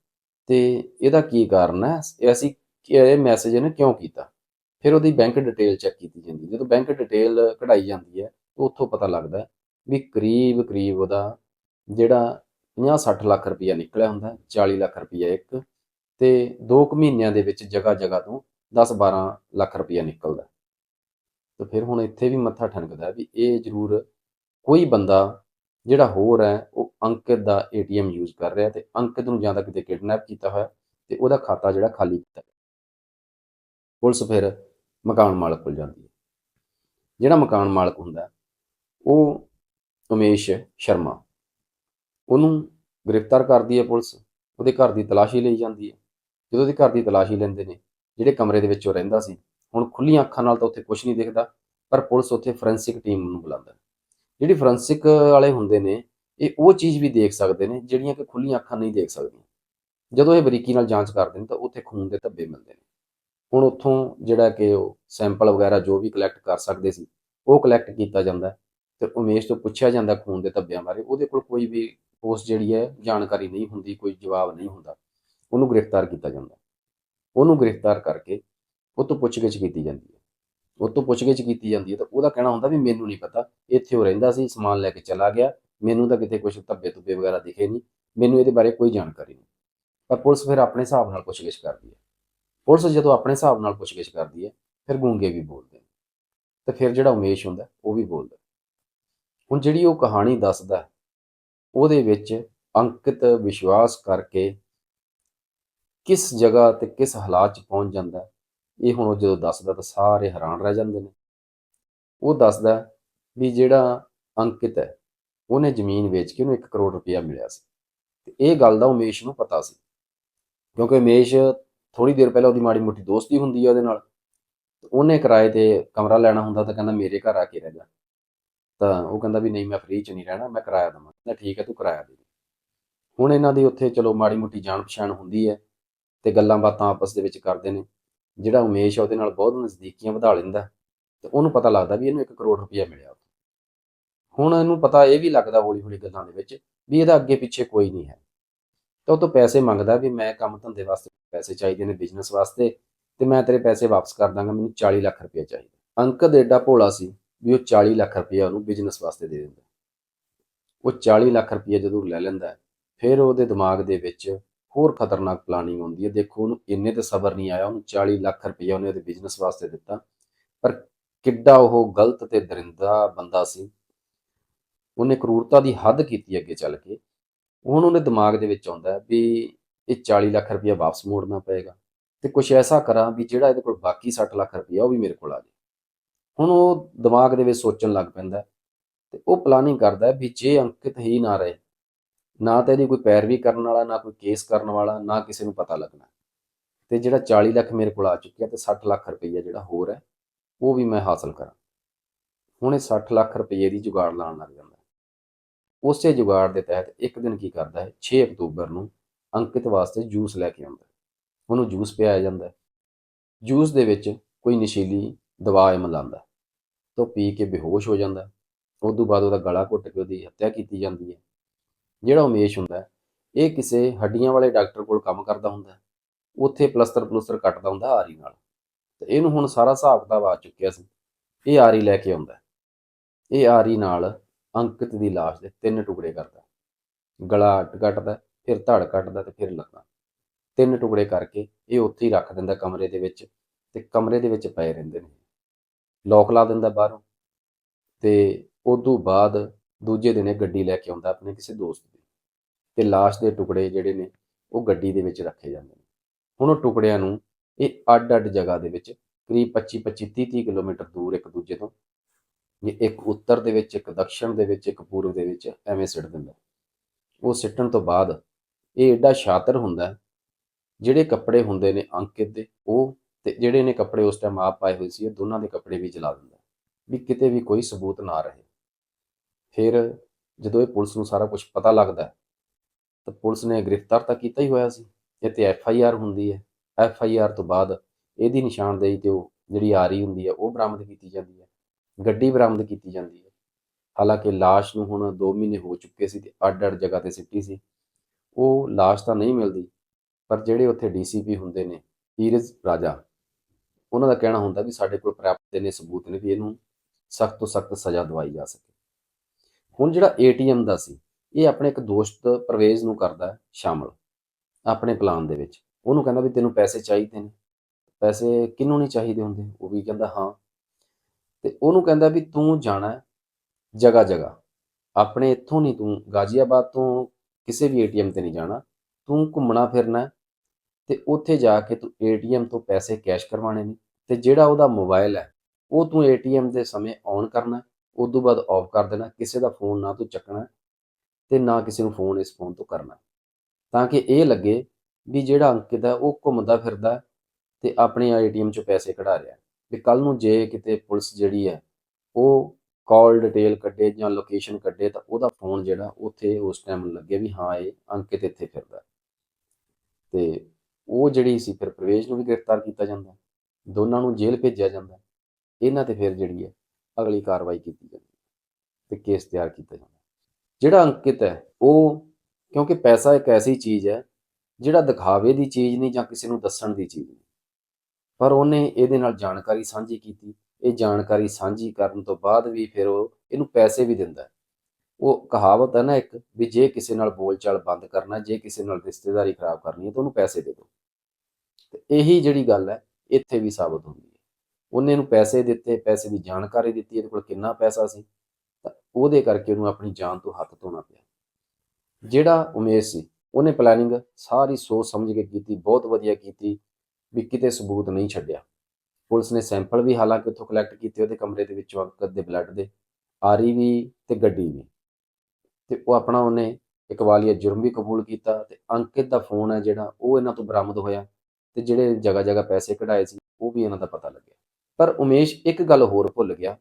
ਤੇ ਇਹਦਾ ਕੀ ਕਾਰਨ ਹੈ? ਅਸੀਂ ਇਹ ਮੈਸੇਜ ਇਹਨੇ ਕਿਉਂ ਕੀਤਾ? ਫਿਰ ਉਹਦੀ ਬੈਂਕ ਡਿਟੇਲ ਚੈੱਕ ਕੀਤੀ ਜਾਂਦੀ ਜਦੋਂ ਬੈਂਕ ਡਿਟੇਲ ਕਢਾਈ ਜਾਂਦੀ ਹੈ, ਤਾਂ ਉੱਥੋਂ ਪਤਾ ਲੱਗਦਾ ਵੀ ਕਰੀਬ ਕਰੀਬ ਉਹਦਾ ਜਿਹੜਾ 50-60 ਲੱਖ ਰੁਪਇਆ ਨਿਕਲਿਆ ਹੁੰਦਾ 40 ਲੱਖ ਰੁਪਈਆ ਇੱਕ ਤੇ 2 ਕੁ ਮਹੀਨਿਆਂ ਦੇ ਵਿੱਚ ਜਗ੍ਹਾ ਜਗ੍ਹਾ ਤੋਂ 10-12 ਲੱਖ ਰੁਪਈਆ ਨਿਕਲਦਾ। ਤੇ ਫਿਰ ਹੁਣ ਇੱਥੇ ਵੀ ਮੱਥਾ ਠਣਕਦਾ ਵੀ ਇਹ ਜ਼ਰੂਰ ਕੋਈ ਬੰਦਾ ਜਿਹੜਾ ਹੋਰ ਹੈ, ਉਹ ਅੰਕਿਤ ਦਾ ਏਟੀਐਮ ਯੂਜ਼ ਕਰ ਰਿਹਾ ਤੇ ਅੰਕਿਤ ਨੂੰ ਜਾਂ ਤਾਂ ਕਿਤੇ ਕਿਡਨੈਪ ਕੀਤਾ ਹੋਇਆ ਤੇ ਉਹਦਾ ਖਾਤਾ ਜਿਹੜਾ ਖਾਲੀ ਕੀਤਾ। ਪੁਲਿਸ ਫਿਰ ਮਕਾਨ ਮਾਲਕ ਕੋਲ ਜਾਂਦੀ ਹੈ। ਜਿਹੜਾ ਮਕਾਨ ਮਾਲਕ ਹੁੰਦਾ, ਉਹ ਉਮੇਸ਼ ਸ਼ਰਮਾ। ਉਹਨੂੰ ਗ੍ਰਿਫਤਾਰ ਕਰਦੀ ਹੈ ਪੁਲਿਸ, ਉਹਦੇ ਘਰ ਦੀ ਤਲਾਸ਼ੀ ਲਈ ਜਾਂਦੀ ਹੈ। ਜਦੋਂ ਉਹਦੇ ਘਰ ਦੀ ਤਲਾਸ਼ੀ ਲੈਂਦੇ ਨੇ ਜਿਹੜੇ ਕਮਰੇ ਦੇ ਵਿੱਚ ਉਹ ਰਹਿੰਦਾ ਸੀ, ਹੁਣ ਖੁੱਲੀਆਂ ਅੱਖਾਂ ਨਾਲ ਤਾਂ ਉੱਥੇ ਕੁਝ ਨਹੀਂ ਦਿਖਦਾ, ਪਰ ਪੁਲਿਸ ਉੱਥੇ ਫੋਰੈਂਸਿਕ ਟੀਮ ਨੂੰ ਬੁਲਾਉਂਦਾ ਜਿਹੜੀ ਫੋਰੈਂਸਿਕ ਵਾਲੇ ਹੁੰਦੇ ਨੇ, ਇਹ ਉਹ ਚੀਜ਼ ਵੀ ਦੇਖ ਸਕਦੇ ਨੇ, ਜਿਹੜੀਆਂ ਕਿ ਖੁੱਲੀਆਂ ਅੱਖਾਂ ਨਹੀਂ ਦੇਖ ਸਕਦੀਆਂ। ਜਦੋਂ ਇਹ ਬਰੀਕੀ ਨਾਲ ਜਾਂਚ ਕਰਦੇ ਨੇ ਤਾਂ ਉੱਥੇ ਖੂਨ ਦੇ ਧੱਬੇ ਮਿਲਦੇ ਨੇ। ਹੁਣ ਉੱਥੋਂ ਜਿਹੜਾ ਕਿ ਉਹ ਸੈਂਪਲ ਵਗੈਰਾ ਜੋ ਵੀ ਕਲੈਕਟ ਕਰ ਸਕਦੇ ਸੀ, ਉਹ ਕਲੈਕਟ ਕੀਤਾ ਜਾਂਦਾ ਤੇ ਉਮੇਸ਼ ਤੋਂ ਪੁੱਛਿਆ ਜਾਂਦਾ ਖੂਨ ਦੇ ਧੱਬਿਆਂ ਬਾਰੇ, ਉਹਦੇ ਕੋਲ ਕੋਈ ਵੀ ਉਸ ਜਿਹੜੀ ਹੈ, ਜਾਣਕਾਰੀ ਨਹੀਂ ਹੁੰਦੀ, ਕੋਈ ਜਵਾਬ ਨਹੀਂ ਹੁੰਦਾ। ਉਹਨੂੰ ਗ੍ਰਿਫਤਾਰ ਕੀਤਾ ਜਾਂਦਾ ਉਹਨੂੰ ਗ੍ਰਿਫਤਾਰ ਕਰਕੇ ਉਹ ਤੋਂ ਪੁੱਛਗਿੱਛ ਕੀਤੀ ਜਾਂਦੀ ਹੈ। ਉਹ ਤੋਂ ਪੁੱਛਗਿੱਛ ਕੀਤੀ ਜਾਂਦੀ ਹੈ ਤਾਂ ਉਹਦਾ ਕਹਿਣਾ ਹੁੰਦਾ ਵੀ ਮੈਨੂੰ ਨਹੀਂ ਪਤਾ, ਇੱਥੇ ਉਹ ਰਹਿੰਦਾ ਸੀ, ਸਮਾਨ ਲੈ ਕੇ ਚਲਾ ਗਿਆ, ਮੈਨੂੰ ਤਾਂ ਕਿਤੇ ਕੁਝ ਧੱਬੇ ਧੁੱਬੇ ਵਗੈਰਾ ਦਿਖੇ ਨਹੀਂ, ਮੈਨੂੰ ਇਹਦੇ ਬਾਰੇ ਕੋਈ ਜਾਣਕਾਰੀ ਨਹੀਂ। ਪਰ ਪੁਲਿਸ ਫਿਰ ਆਪਣੇ ਹਿਸਾਬ ਨਾਲ ਪੁੱਛਗਿੱਛ ਕਰਦੀ ਹੈ। ਪੁਲਿਸ ਜਦੋਂ ਆਪਣੇ ਹਿਸਾਬ ਨਾਲ ਪੁੱਛਗਿੱਛ ਕਰਦੀ ਹੈ, ਫਿਰ ਗੂੰਗੇ ਵੀ ਬੋਲਦੇ ਨੇ। ਤੇ ਫਿਰ ਜਿਹੜਾ ਉਮੇਸ਼ ਹੁੰਦਾ, ਉਹ ਵੀ ਬੋਲਦਾ ਹੁਣ ਜਿਹੜੀ ਉਹ ਕਹਾਣੀ ਦੱਸਦਾ ਉਹਦੇ ਵਿੱਚ ਅੰਕਿਤ ਵਿਸ਼ਵਾਸ ਕਰਕੇ ਕਿਸ ਜਗ੍ਹਾ ਤੇ ਕਿਸ ਹਾਲਾਤ 'ਚ ਪਹੁੰਚ ਜਾਂਦਾ ਇਹ ਹੁਣ ਉਹ ਜਦੋਂ ਦੱਸਦਾ ਤਾਂ ਸਾਰੇ ਹੈਰਾਨ ਰਹਿ ਜਾਂਦੇ ਨੇ। ਉਹ ਦੱਸਦਾ ਵੀ ਜਿਹੜਾ ਅੰਕਿਤ ਹੈ, ਉਹਨੇ ਜ਼ਮੀਨ ਵੇਚ ਕੇ ਉਹਨੂੰ 1 ਕਰੋੜ ਰੁਪਇਆ ਮਿਲਿਆ ਸੀ। ਤੇ ਇਹ ਗੱਲ ਦਾ ਉਮੇਸ਼ ਨੂੰ ਪਤਾ ਸੀ। ਕਿਉਂਕਿ ਉਮੇਸ਼ ਥੋੜੀ ਦੇਰ ਪਹਿਲਾਂ ਉਹਦੀ ਮਾੜੀ ਮੋਟੀ ਦੋਸਤੀ ਹੁੰਦੀ ਹੈ ਉਹਦੇ ਨਾਲ। ਉਹਨੇ ਕਿਰਾਏ ਤੇ ਕਮਰਾ ਲੈਣਾ ਹੁੰਦਾ ਤਾਂ ਕਹਿੰਦਾ ਮੇਰੇ ਘਰ ਆ ਕੇ ਰਹਿ ਜਾ। ਤਾਂ ਉਹ ਕਹਿੰਦਾ ਵੀ ਨਹੀਂ, ਮੈਂ ਫ੍ਰੀ ਚ ਨਹੀਂ ਰਹਿਣਾ, ਮੈਂ ਕਿਰਾਇਆ ਦੇਵਾਂ। ਕਹਿੰਦਾ ਠੀਕ ਹੈ, ਤੂੰ ਕਿਰਾਇਆ ਦੇ। ਹੁਣ ਇਹਨਾਂ ਦੀ ਉੱਥੇ ਚਲੋ ਮਾੜੀ ਮੋਟੀ ਜਾਣ ਪਛਾਣ ਹੁੰਦੀ ਹੈ। ਤੇ ਗੱਲਾਂ ਬਾਤਾਂ ਆਪਸ ਦੇ ਵਿੱਚ ਕਰਦੇ ਨੇ। ਜਿਹੜਾ ਉਮੇਸ਼ ਆ ਉਹਦੇ ਨਾਲ ਬਹੁਤ ਨਜ਼ਦੀਕੀਆਂ ਵਧਾ ਲੈਂਦਾ ਤੇ ਉਹਨੂੰ ਪਤਾ ਲੱਗਦਾ ਵੀ ਇਹਨੂੰ 1 ਕਰੋੜ ਰੁਪਇਆ ਮਿਲਿਆ ਹੁਣ ਇਹਨੂੰ ਪਤਾ ਇਹ ਵੀ ਲੱਗਦਾ ਹੌਲੀ ਹੌਲੀ ਗੱਲਾਂ ਦੇ ਵਿੱਚ ਵੀ ਇਹਦਾ ਅੱਗੇ ਪਿੱਛੇ ਕੋਈ ਨਹੀਂ ਹੈ। ਤਾਂ ਉਹ ਤੋਂ ਪੈਸੇ ਮੰਗਦਾ ਵੀ ਮੈਂ ਕੰਮ ਧੰਦੇ ਵਾਸਤੇ ਪੈਸੇ ਚਾਹੀਦੇ ਨੇ ਬਿਜ਼ਨਸ ਵਾਸਤੇ ਤੇ ਮੈਂ ਤੇਰੇ ਪੈਸੇ ਵਾਪਸ ਕਰ ਦਾਂਗਾ, ਮੈਨੂੰ 40 ਲੱਖ ਰੁਪਏ ਚਾਹੀਦਾ। ਅੰਕਦ ਏਡਾ ਭੋਲਾ ਸੀ ਵੀ ਉਹ 40 ਲੱਖ ਰੁਪਏ ਉਹਨੂੰ ਬਿਜ਼ਨਸ ਵਾਸਤੇ ਦੇ ਦਿੰਦਾ। ਉਹ 40 ਲੱਖ ਰੁਪਏ ਜਦੋਂ ਲੈ ਲੈਂਦਾ, ਫਿਰ ਉਹਦੇ ਦਿਮਾਗ ਦੇ ਵਿੱਚ ਹੋਰ ਖਤਰਨਾਕ ਪਲਾਨਿੰਗ ਹੁੰਦੀ ਹੈ। ਦੇਖੋ ਉਹਨੂੰ ਇੰਨੇ ਤੇ ਸਬਰ ਨਹੀਂ ਆਇਆ, ਉਹਨੂੰ 40 ਲੱਖ ਰੁਪਏ ਉਹਨੇ ਉਹਦੇ ਬਿਜ਼ਨਸ ਵਾਸਤੇ ਦਿੱਤਾ। ਪਰ ਕਿੱਡਾ ਉਹ ਗਲਤ ਤੇ ਦਰਿੰਦਾ ਬੰਦਾ ਸੀ। ਉਹਨੇ ਕਰੂਰਤਾ ਦੀ ਹੱਦ ਕੀਤੀ ਅੱਗੇ ਚੱਲ ਕੇ। ਹੁਣ ਉਹਨੇ ਦਿਮਾਗ ਦੇ ਵਿੱਚ ਆਉਂਦਾ ਵੀ ਇਹ 40 ਲੱਖ ਰੁਪਇਆ ਵਾਪਸ ਮੋੜਨਾ ਪਏਗਾ। ਤੇ ਕੁਝ ਐਸਾ ਕਰਾਂ ਵੀ ਜਿਹੜਾ ਇਹਦੇ ਕੋਲ ਬਾਕੀ 60 ਲੱਖ ਰੁਪਇਆ ਉਹ ਵੀ ਮੇਰੇ ਕੋਲ ਆ ਜਾਵੇ ਹੁਣ ਉਹ ਦਿਮਾਗ ਦੇ ਵਿੱਚ ਸੋਚਣ ਲੱਗ ਪੈਂਦਾ ਹੈ ਤੇ ਉਹ ਪਲਾਨਿੰਗ ਕਰਦਾ ਵੀ ਜੇ ਅੰਕਿਤ ਹੀ ਨਾ ਰਹੇ ਨਾ ਤਾਂ ਇਹਦੀ ਕੋਈ ਪੈਰਵੀ ਕਰਨ ਵਾਲਾ, ਨਾ ਕੋਈ ਕੇਸ ਕਰਨ ਵਾਲਾ, ਨਾ ਕਿਸੇ ਨੂੰ ਪਤਾ ਲੱਗਣਾ। ਤੇ ਜਿਹੜਾ 40 ਲੱਖ ਮੇਰੇ ਕੋਲ ਆ ਚੁੱਕਿਆ ਤੇ 60 ਲੱਖ ਰੁਪਈਆ ਜਿਹੜਾ ਹੋਰ ਹੈ, ਉਹ ਵੀ ਮੈਂ ਹਾਸਲ ਕਰਾਂ। ਹੁਣ ਇਹ 60 ਲੱਖ ਰੁਪਈਏ ਦੀ ਜੁਗਾੜ ਲਾਉਣ ਲੱਗ ਜਾਂਦਾ ਉਸੇ ਜੁਗਾੜ ਦੇ ਤਹਿਤ ਇੱਕ ਦਿਨ ਕੀ ਕਰਦਾ ਹੈ 6 ਅਕਤੂਬਰ ਨੂੰ ਅੰਕਿਤ ਵਾਸਤੇ ਜੂਸ ਲੈ ਕੇ ਆਉਂਦਾ ਉਹਨੂੰ ਜੂਸ ਪਿਆਇਆ ਜਾਂਦਾ ਜੂਸ ਦੇ ਵਿੱਚ ਕੋਈ ਨਸ਼ੀਲੀ ਦਵਾ ਇਹ ਮਿਲਾਉਂਦਾ ਹੈ। ਤਾਂ ਉਹ ਪੀ ਕੇ ਬੇਹੋਸ਼ ਹੋ ਜਾਂਦਾ ਹੈ। ਉਸ ਤੋਂ ਬਾਅਦ ਉਹਦਾ ਗਲਾ ਘੁੱਟ ਕੇ ਉਹਦੀ ਹੱਤਿਆ ਕੀਤੀ ਜਾਂਦੀ ਹੈ। ਜਿਹੜਾ ਉਮੇਸ਼ ਹੁੰਦਾ ਇਹ ਕਿਸੇ ਹੱਡੀਆਂ ਵਾਲੇ ਡਾਕਟਰ ਕੋਲ ਕੰਮ ਕਰਦਾ ਹੁੰਦਾ ਉੱਥੇ ਪਲਸਤਰ ਪਲੂਸਤਰ ਕੱਟਦਾ ਹੁੰਦਾ ਆਰੀ ਨਾਲ। ਤੇ ਇਹਨੂੰ ਹੁਣ ਸਾਰਾ ਹਿਸਾਬ ਕਿਤਾਬ ਆ ਚੁੱਕਿਆ ਸੀ, ਇਹ ਆਰੀ ਲੈ ਕੇ ਆਉਂਦਾ ਇਹ ਆਰੀ ਨਾਲ ਅੰਕਿਤ ਦੀ ਲਾਸ਼ ਦੇ ਤਿੰਨ ਟੁਕੜੇ ਕਰਦਾ ਗਲਾ ਕੱਟਦਾ ਫਿਰ ਧੜ ਕੱਟਦਾ ਤੇ ਫਿਰ ਲੱਤਾਂ। ਤਿੰਨ ਟੁਕੜੇ ਕਰਕੇ ਇਹ ਉੱਥੇ ਹੀ ਰੱਖ ਦਿੰਦਾ ਕਮਰੇ ਦੇ ਵਿੱਚ ਤੇ ਕਮਰੇ ਦੇ ਵਿੱਚ ਪਏ ਰਹਿੰਦੇ ਨੇ। ਲੋਕ ਲਾ ਦਿੰਦਾ ਬਾਹਰੋਂ। ਤੇ ਉਦੋਂ ਬਾਅਦ ਦੂਜੇ ਦਿਨ ਇਹ ਗੱਡੀ ਲੈ ਕੇ ਆਉਂਦਾ ਆਪਣੇ ਕਿਸੇ ਦੋਸਤ ਦੀ ਤੇ ਲਾਸ਼ ਦੇ ਟੁਕੜੇ ਜਿਹੜੇ ਨੇ ਉਹ ਗੱਡੀ ਦੇ ਵਿੱਚ ਰੱਖੇ ਜਾਂਦੇ ਨੇ। ਹੁਣ ਉਹ ਟੁਕੜਿਆਂ ਨੂੰ ਇਹ ਅੱਡ-ਅੱਡ ਜਗ੍ਹਾ ਦੇ ਵਿੱਚ ਕਰੀਬ 25 25 30 30 ਕਿਲੋਮੀਟਰ ਦੂਰ ਇੱਕ ਦੂਜੇ ਤੋਂ ਇਹ ਇੱਕ ਉੱਤਰ ਦੇ ਵਿੱਚ, ਇੱਕ ਦੱਖਣ ਦੇ ਵਿੱਚ, ਇੱਕ ਪੂਰਬ ਦੇ ਵਿੱਚ ਐਵੇਂ ਸਿੱਟ ਦਿੰਦਾ। ਉਹ ਸਿੱਟਣ ਤੋਂ ਬਾਅਦ ਇਹ ਐਡਾ ਸ਼ਾਤਰ ਹੁੰਦਾ ਜਿਹੜੇ ਕੱਪੜੇ ਹੁੰਦੇ ਨੇ ਅੰਕਿਤ ਦੇ, ਉਹ ਤੇ ਜਿਹੜੇ ਨੇ ਕੱਪੜੇ ਉਸ ਟਾਈਮ ਆਪ ਪਾਏ ਹੋਏ ਸੀ, ਇਹ ਦੋਨਾਂ ਦੇ ਕੱਪੜੇ ਵੀ ਜਲਾ ਦਿੰਦਾ ਵੀ ਕਿਤੇ ਵੀ ਕੋਈ ਸਬੂਤ ਨਾ ਰਹੇ। ਫਿਰ ਜਦੋਂ ਇਹ ਪੁਲਿਸ ਨੂੰ ਸਾਰਾ ਕੁਝ ਪਤਾ ਲੱਗਦਾ ਤਾਂ ਪੁਲਿਸ ਨੇ ਗ੍ਰਿਫਤਾਰ ਤਾਂ ਕੀਤਾ ਹੀ ਹੋਇਆ ਸੀ। ਇਹ ਤੇ ਐਫ ਆਈ ਆਰ ਹੁੰਦੀ ਹੈ। ਐਫ ਆਈ ਆਰ ਤੋਂ ਬਾਅਦ ਇਹਦੀ ਨਿਸ਼ਾਨਦੇਹੀ ਤੇ ਉਹ ਜਿਹੜੀ ਆ ਰਹੀ ਹੁੰਦੀ ਹੈ, ਉਹ ਬਰਾਮਦ ਕੀਤੀ ਜਾਂਦੀ ਹੈ। ਗੱਡੀ ਬਰਾਮਦ ਕੀਤੀ ਜਾਂਦੀ ਹੈ। ਹਾਲਾਂਕਿ ਲਾਸ਼ ਨੂੰ ਹੁਣ 2 ਮਹੀਨੇ ਹੋ ਚੁੱਕੇ ਸੀ ਤੇ ਅੱਡ-ਅੱਡ ਜਗ੍ਹਾ ਤੇ ਸਿੱਟੀ ਸੀ। ਉਹ ਲਾਸ਼ ਤਾਂ ਨਹੀਂ ਮਿਲਦੀ, ਪਰ ਜਿਹੜੇ ਉੱਥੇ ਡੀਸੀਪੀ ਹੁੰਦੇ ਨੇ ਈਰਜ ਰਾਜਾ, ਉਹਨਾਂ ਦਾ ਕਹਿਣਾ ਹੁੰਦਾ ਵੀ ਸਾਡੇ ਕੋਲ ਪ੍ਰਾਪਤ ਨੇ ਸਬੂਤ ਨੇ ਵੀ ਇਹਨੂੰ ਸਖਤ ਤੋਂ ਸਖਤ ਸਜ਼ਾ ਦਵਾਈ ਜਾ ਸਕੇ। ਹੁਣ ਜਿਹੜਾ ਏਟੀਐਮ ਦਾ ਸੀ, ਇਹ ਆਪਣੇ ਇੱਕ ਦੋਸਤ ਪਰਵੇਜ਼ ਨੂੰ ਕਰਦਾ ਸ਼ਾਮਲ, ਆਪਣੇ ਪਲਾਨ ਦੇ ਵਿੱਚ। ਉਹਨੂੰ ਕਹਿੰਦਾ ਵੀ ਤੈਨੂੰ ਪੈਸੇ ਚਾਹੀਦੇ ਨੇ। ਪੈਸੇ ਕਿਹਨੂੰ ਨਹੀਂ ਚਾਹੀਦੇ ਹੁੰਦੇ? ਉਹ ਵੀ ਕਹਿੰਦਾ, ਹਾਂ। ਤੇ ਉਹਨੂੰ ਕਹਿੰਦਾ ਵੀ ਤੂੰ ਜਾਣਾ ਜਗ੍ਹਾ ਜਗ੍ਹਾ। ਆਪਣੇ ਇੱਥੋਂ ਨਹੀਂ, ਤੂੰ ਗਾਜ਼ੀਆਬਾਦ ਤੋਂ ਕਿਸੇ ਵੀ ਏਟੀਐਮ ਤੇ ਨਹੀਂ ਜਾਣਾ। ਤੂੰ ਘੁੰਮਣਾ ਫਿਰਨਾ ਹੈ ਤੇ ਉੱਥੇ ਜਾ ਕੇ ਤੂੰ ਏਟੀਐਮ ਤੋਂ ਪੈਸੇ ਕੈਸ਼ ਕਰਵਾਣੇ ਨੇ। ਤੇ ਜਿਹੜਾ ਉਹਦਾ ਮੋਬਾਈਲ ਹੈ, ਉਹ ਤੂੰ ਏਟੀਐਮ ਦੇ ਸਮੇਂ ਔਨ ਕਰਨਾ ਉਸ ਤੋਂ ਬਾਅਦ ਆਫ ਕਰ ਦੇਣਾ, ਕਿਸੇ ਦਾ ਫੋਨ ਨਾ ਤੂੰ ਚੱਕਣਾ ਤੇ ਨਾ ਕਿਸੇ ਨੂੰ ਫੋਨ ਇਸ ਫੋਨ ਤੋਂ ਕਰਨਾ। ਤਾਂ ਕਿ ਇਹ ਲੱਗੇ ਵੀ ਜਿਹੜਾ ਅੰਕਿਤ ਹੈ ਉਹ ਘੁੰਮਦਾ ਫਿਰਦਾ ਹੈ ਤੇ ਆਪਣੇ ਏਟੀਐਮ ਚੋਂ ਪੈਸੇ ਕਢਾ ਰਿਹਾ। ਵੀ ਕੱਲ ਨੂੰ ਜੇ ਕਿਤੇ ਪੁਲਿਸ ਜਿਹੜੀ ਹੈ ਉਹ ਕਾਲ ਡਿਟੇਲ ਕੱਢੇ ਜਾਂ ਲੋਕੇਸ਼ਨ ਕੱਢੇ ਤਾਂ ਉਹਦਾ ਫੋਨ ਜਿਹੜਾ ਉੱਥੇ ਉਸ ਟਾਈਮ ਲੱਗੇ ਵੀ ਹਾਂ ਇਹ ਅੰਕਿਤ ਇੱਥੇ ਫਿਰਦਾ। ਹੈ। ਤੇ ਉਹ ਜਿਹੜੀ ਸੀ ਫਿਰ ਪ੍ਰਵੇਸ਼ ਨੂੰ ਵੀ ਗ੍ਰਿਫਤਾਰ ਕੀਤਾ ਜਾਂਦਾ। ਦੋਨਾਂ ਨੂੰ ਜੇਲ੍ਹ ਭੇਜਿਆ ਜਾਂਦਾ। ਇਹਨਾਂ ਤੇ ਫਿਰ ਜਿਹੜੀ ਹੈ ਅਗਲੀ ਕਾਰਵਾਈ ਕੀਤੀ ਜਾਂਦੀ ਹੈ ਤੇ ਕੇਸ ਤਿਆਰ ਕੀਤਾ ਜਾਂਦਾ ਜਿਹੜਾ ਅੰਕਿਤ ਹੈ, ਉਹ ਕਿਉਂਕਿ ਪੈਸਾ ਇੱਕ ਐਸੀ ਚੀਜ਼ ਹੈ, ਜਿਹੜਾ ਦਿਖਾਵੇ ਦੀ ਚੀਜ਼ ਨਹੀਂ ਜਾਂ ਕਿਸੇ ਨੂੰ ਦੱਸਣ ਦੀ ਚੀਜ਼ ਨਹੀਂ। ਪਰ ਉਹਨੇ ਇਹਦੇ ਨਾਲ ਜਾਣਕਾਰੀ ਸਾਂਝੀ ਕੀਤੀ। ਇਹ ਜਾਣਕਾਰੀ ਸਾਂਝੀ ਕਰਨ ਤੋਂ ਬਾਅਦ ਵੀ ਫਿਰ ਉਹ ਇਹਨੂੰ ਪੈਸੇ ਵੀ ਦਿੰਦਾ ਹੈ। ਉਹ ਕਹਾਵਤ ਹੈ ਨਾ ਇੱਕ ਵੀ ਜੇ ਕਿਸੇ ਨਾਲ ਬੋਲਚਾਲ ਬੰਦ ਕਰਨਾ, ਜੇ ਕਿਸੇ ਨਾਲ ਰਿਸ਼ਤੇਦਾਰੀ ਖਰਾਬ ਕਰਨੀ ਹੈ ਤਾਂ ਉਹਨੂੰ ਪੈਸੇ ਦੇ ਦਿਓ। ਤੇ ਇਹੀ ਜਿਹੜੀ ਗੱਲ ਹੈ, ਇੱਥੇ ਵੀ ਸਾਬਤ ਹੁੰਦੀ ਉਹਨੇ ਇਹਨੂੰ ਪੈਸੇ ਦਿੱਤੇ, ਪੈਸੇ ਦੀ ਜਾਣਕਾਰੀ ਦਿੱਤੀ, ਇਹਦੇ ਕੋਲ ਕਿੰਨਾ ਪੈਸਾ ਸੀ? ਤਾਂ ਉਹਦੇ ਕਰਕੇ ਉਹਨੂੰ ਆਪਣੀ ਜਾਨ ਤੋਂ ਹੱਥ ਧੋਣਾ ਪਿਆ। ਜਿਹੜਾ ਉਮੇਸ਼ ਸੀ, ਉਹਨੇ ਪਲੈਨਿੰਗ ਸਾਰੀ ਸੋਚ ਸਮਝ ਕੇ ਕੀਤੀ, ਬਹੁਤ ਵਧੀਆ ਕੀਤੀ, ਵੀ ਕਿਤੇ ਸਬੂਤ ਨਹੀਂ ਛੱਡਿਆ। ਪੁਲਿਸ ਨੇ ਸੈਂਪਲ ਵੀ ਹਾਲਾਂਕਿ ਉੱਥੋਂ ਕਲੈਕਟ ਕੀਤੇ, ਉਹਦੇ ਕਮਰੇ ਦੇ ਵਿੱਚੋਂ ਅੰਕਤ ਦੇ ਬਲੱਡ ਦੇ, ਆਰੀ ਵੀ ਤੇ ਗੱਡੀ ਵੀ। ਤੇ ਉਹ ਆਪਣਾ ਉਹਨੇ ਇਕਵਾਲੀਆ ਜੁਰਮ ਵੀ ਕਬੂਲ ਕੀਤਾ ਤੇ ਅੰਕਿਤ ਦਾ ਫੋਨ ਹੈ ਜਿਹੜਾ, ਉਹ ਇਹਨਾਂ ਤੋਂ ਬਰਾਮਦ ਹੋਇਆ ਤੇ ਜਿਹੜੇ ਜਗ੍ਹਾ ਜਗ੍ਹਾ ਪੈਸੇ ਕਢਾਏ ਸੀ, ਉਹ ਵੀ ਇਹਨਾਂ ਦਾ ਪਤਾ ਲੱਗਿਆ। ਪਰ ਉਮੇਸ਼ ਇੱਕ ਗੱਲ ਹੋਰ ਭੁੱਲ ਗਿਆ।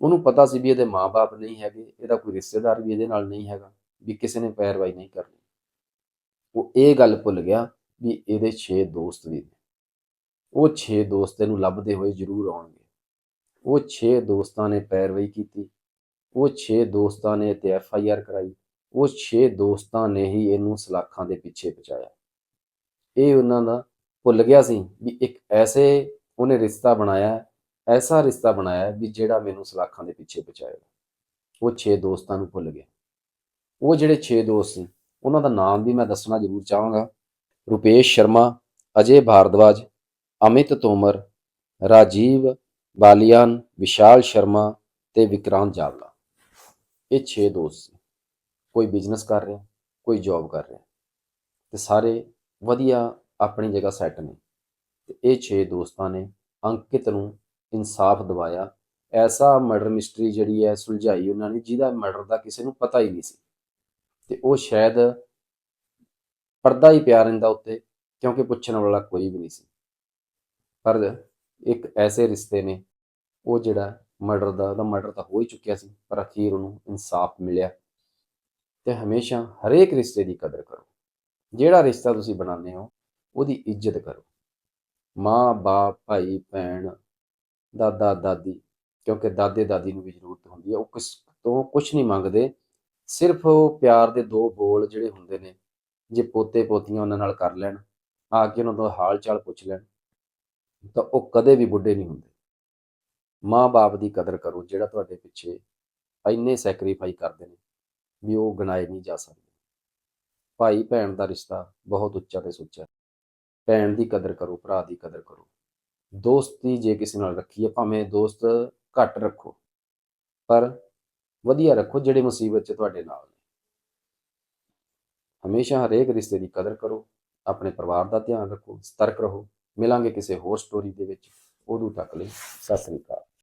ਉਹਨੂੰ ਪਤਾ ਸੀ ਵੀ ਇਹਦੇ ਮਾਪੇ ਨਹੀਂ ਹੈਗੇ, ਇਹਦਾ ਕੋਈ ਰਿਸ਼ਤੇਦਾਰ ਵੀ ਇਹਦੇ ਨਾਲ ਨਹੀਂ ਹੈਗਾ, ਵੀ ਕਿਸੇ ਨੇ ਪੈਰਵਾਈ ਨਹੀਂ ਕਰਨੀ। ਉਹ ਇਹ ਗੱਲ ਭੁੱਲ ਗਿਆ ਵੀ ਇਹਦੇ 6 ਦੋਸਤ ਵੀ ਨੇ। ਉਹ 6 ਦੋਸਤ ਇਹਨੂੰ ਲੱਭਦੇ ਹੋਏ ਜ਼ਰੂਰ ਆਉਣਗੇ। ਉਹ 6 ਦੋਸਤਾਂ ਨੇ ਪੈਰਵਾਈ ਕੀਤੀ, ਉਹ 6 ਦੋਸਤਾਂ ਨੇ ਤੇ ਐਫ ਆਈ ਆਰ ਕਰਾਈ, ਉਹ 6 ਦੋਸਤਾਂ ਨੇ ਹੀ ਇਹਨੂੰ ਸਲਾਖਾਂ ਦੇ ਪਿੱਛੇ ਪਹੁੰਚਾਇਆ। ਇਹ ਉਹਨਾਂ ਦਾ ਭੁੱਲ ਗਿਆ ਸੀ ਵੀ ਇੱਕ ਐਸੇ ਉਹਨੇ ਰਿਸ਼ਤਾ ਬਣਾਇਆ, ਐਸਾ ਰਿਸ਼ਤਾ ਬਣਾਇਆ ਵੀ ਜਿਹੜਾ ਮੈਨੂੰ ਸਲਾਖਾਂ ਦੇ ਪਿੱਛੇ ਪਹੁੰਚਾਏਗਾ ਉਹ 6 ਦੋਸਤਾਂ ਨੂੰ ਭੁੱਲ ਗਿਆ। ਉਹ ਜਿਹੜੇ 6 ਦੋਸਤ ਸੀ ਉਹਨਾਂ ਦਾ ਨਾਮ ਵੀ ਮੈਂ ਦੱਸਣਾ ਜ਼ਰੂਰ ਚਾਹਾਂਗਾ। ਰੁਪੇਸ਼ ਸ਼ਰਮਾ, ਅਜੇ ਭਾਰਦਵਾਜ, ਅਮਿਤ ਤੋਮਰ, ਰਾਜੀਵ ਬਾਲੀਆਨ, ਵਿਸ਼ਾਲ ਸ਼ਰਮਾ ਤੇ ਵਿਕਰਾਂਤ ਜਾਵਲਾ ਇਹ 6 ਦੋਸਤ ਸੀ ਕੋਈ ਬਿਜ਼ਨਸ ਕਰ ਰਿਹਾ, ਕੋਈ ਜੌਬ ਕਰ ਰਿਹਾ। ਤੇ ਸਾਰੇ ਵਧੀਆ ਆਪਣੀ ਜਗ੍ਹਾ ਸੈੱਟ ਨੇ। ਤੇ ਇਹ 6 ਦੋਸਤਾਂ ਨੇ ਅੰਕਿਤ ਨੂੰ ਇਨਸਾਫ ਦਿਵਾਇਆ। ਐਸਾ ਮਰਡਰ ਮਿਸਟਰੀ ਜਿਹੜੀ ਹੈ, ਸੁਲਝਾਈ ਉਹਨਾਂ ਨੇ, ਜਿਹਦਾ ਮਰਡਰ ਦਾ ਕਿਸੇ ਨੂੰ ਪਤਾ ਹੀ ਨਹੀਂ ਸੀ। ਤੇ ਉਹ ਸ਼ਾਇਦ ਪਰਦਾ ਹੀ ਪਿਆ ਰਹਿੰਦਾ ਉੱਤੇ, ਕਿਉਂਕਿ ਪੁੱਛਣ ਵਾਲਾ ਕੋਈ ਵੀ ਨਹੀਂ ਸੀ। ਪਰ ਇੱਕ ਐਸੇ ਰਿਸ਼ਤੇ ਨੇ, ਉਹ ਜਿਹੜਾ ਮਰਡਰ ਦਾ, ਉਹਦਾ ਮਰਡਰ ਤਾਂ ਹੋ ਹੀ ਚੁੱਕਿਆ ਸੀ, ਪਰ ਅਖੀਰ ਉਹਨੂੰ ਇਨਸਾਫ ਮਿਲਿਆ। ਤੇ ਹਮੇਸ਼ਾ ਹਰੇਕ ਰਿਸ਼ਤੇ ਦੀ ਕਦਰ ਕਰੋ। ਜਿਹੜਾ ਰਿਸ਼ਤਾ ਤੁਸੀਂ ਬਣਾਉਂਦੇ ਹੋ, ਉਹਦੀ ਇੱਜ਼ਤ ਕਰੋ। ਮਾਂ, ਬਾਪ, ਭਾਈ, ਭੈਣ, ਦਾਦਾ, ਦਾਦੀ, ਕਿਉਂਕਿ ਦਾਦੇ, ਦਾਦੀ ਨੂੰ ਵੀ ਜ਼ਰੂਰਤ ਹੁੰਦੀ ਹੈ, ਉਹ ਕਿਸ ਤੋਂ ਕੁਝ ਨਹੀਂ ਮੰਗਦੇ। ਸਿਰਫ ਉਹ ਪਿਆਰ ਦੇ ਦੋ ਬੋਲ ਜਿਹੜੇ ਹੁੰਦੇ ਨੇ, ਜੇ ਪੋਤੇ ਪੋਤੀਆਂ ਉਹਨਾਂ ਨਾਲ ਕਰ ਲੈਣ, ਆ ਕੇ ਉਹਨਾਂ ਦਾ ਹਾਲ ਚਾਲ ਪੁੱਛ ਲੈਣ, ਤਾਂ ਉਹ ਕਦੇ ਵੀ ਬੁੱਢੇ ਨਹੀਂ ਹੁੰਦੇ। ਮਾਂ-ਬਾਪ ਦੀ ਕਦਰ ਕਰੋ, ਜਿਹੜਾ ਤੁਹਾਡੇ ਪਿੱਛੇ ਇੰਨੇ ਸੈਕਰੀਫਾਈ ਕਰਦੇ ਨੇ, ਵੀ ਉਹ ਗਣਾਏ ਨਹੀਂ ਜਾ ਸਕਦੇ। ਭਾਈ, ਭੈਣ ਦਾ ਰਿਸ਼ਤਾ ਬਹੁਤ ਉੱਚਾ ਤੇ ਸੁੱਚਾ ਭੈਣ ਦੀ ਕਦਰ ਕਰੋ, ਭਰਾ ਦੀ ਕਦਰ ਕਰੋ। ਦੋਸਤੀ ਜੇ ਕਿਸੇ ਨਾਲ ਰੱਖੀ ਹੈ ਭਾਵੇਂ ਦੋਸਤ ਘੱਟ ਰੱਖੋ, ਪਰ ਵਧੀਆ ਰੱਖੋ ਜਿਹੜੇ ਮੁਸੀਬਤ 'ਚ ਤੁਹਾਡੇ ਨਾਲ ਨੇ। ਹਮੇਸ਼ਾ ਹਰੇਕ ਰਿਸ਼ਤੇ ਦੀ ਕਦਰ ਕਰੋ, ਆਪਣੇ ਪਰਿਵਾਰ ਦਾ ਧਿਆਨ ਰੱਖੋ, ਸਤਰਕ ਰਹੋ। ਮਿਲਾਂਗੇ ਕਿਸੇ ਹੋਰ ਸਟੋਰੀ ਦੇ ਵਿੱਚ। ਉਦੋਂ ਤੱਕ ਲਈ ਸਤਿ ਸ੍ਰੀ ਅਕਾਲ।